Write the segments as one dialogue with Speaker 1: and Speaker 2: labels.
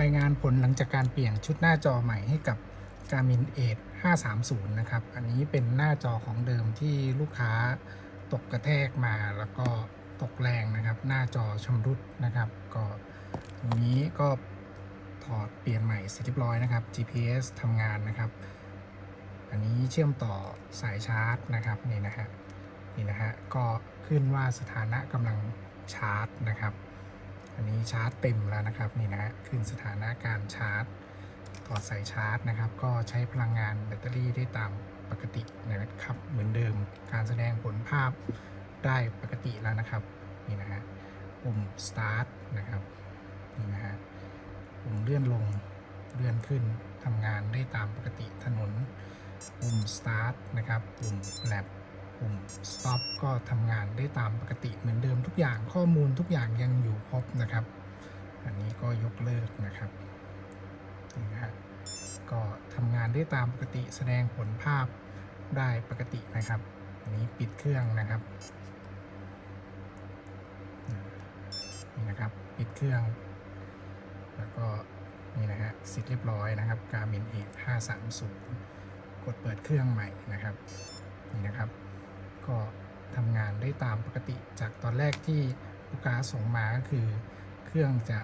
Speaker 1: รายงานผลหลังจากการเปลี่ยนชุดหน้าจอใหม่ให้กับ Garmin Edge 530 นะครับ อันนี้เป็นหน้าจอของเดิมที่ลูกค้าตกกระแทกมาแล้วก็ตกแรงนะครับ หน้าจอชำรุดนะครับ ก็ตรงนี้ก็ถอดเปลี่ยนใหม่เสร็จเรียบร้อยนะครับ GPS ทำงานนะครับ อันนี้เชื่อมต่อสายชาร์จนะครับนี่นะฮะนี่นะฮะก็ขึ้นว่าสถานะกำลังชาร์จนะครับ อันนี้ชาร์จเต็มแล้วนะครับนี่นะฮะขึ้นสถานะการชาร์จถอดสายชาร์จนะครับ ก็ใช้พลังงานแบตเตอรี่ได้ตามปกตินะครับ เหมือนเดิมการแสดงผลภาพได้ปกติแล้วนะครับนี่นะฮะปุ่ม start นะครับนี่นะฮะปุ่มเลื่อนลงเลื่อนขึ้นทำงานได้ตามปกติถนนปุ่ม start นะครับปุ่ม lab ปุ่ม stop ก็ทำงานได้ตามปกติเหมือนเดิมทุกอย่างข้อมูลทุกอย่างยังอยู่ครบนะครับ อันนี้ก็ยกเลิกนะครับนี่นะฮะก็ทำงานได้ตามปกติแสดงผลภาพได้ปกตินะครับ อันนี้ปิดเครื่องนะครับนี่นะครับปิดเครื่อง แล้วก็นี่นะฮะเสร็จเรียบร้อยนะครับ Garmin e 530กดเปิดเครื่องใหม่นะครับ ก็ทำงานได้ตามปกติจากตอนแรกที่ลูกค้าส่งมาก็คือ เครื่องจะ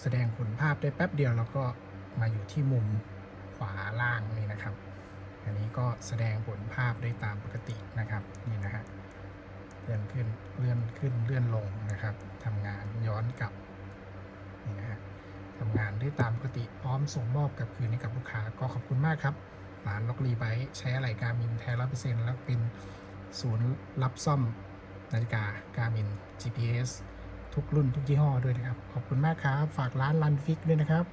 Speaker 1: แสดงผลภาพได้แป๊บเดียว แล้วก็มาอยู่ที่มุมขวาล่างนี่นะครับ อันนี้ก็แสดงผลภาพได้ตามปกตินะครับนี่นะฮะเลื่อนขึ้นเลื่อนขึ้นเลื่อนลงนะครับทำงานย้อนกลับนี่นะฮะทำงานได้ตามปกติพร้อมส่งมอบกลับคืนให้กับลูกค้าก็ขอบคุณมากครับร้านล็อกรีไบใช้อะไรการมินแท้ร้อยเปอร์เซ็นต์แล้วเป็น ศูนย์รับซ่อมนาฬิกา Garmin GPS ทุกรุ่นทุกยี่ห้อด้วยนะครับ ขอบคุณมากครับ ฝากร้านรันฟิกด้วยนะครับ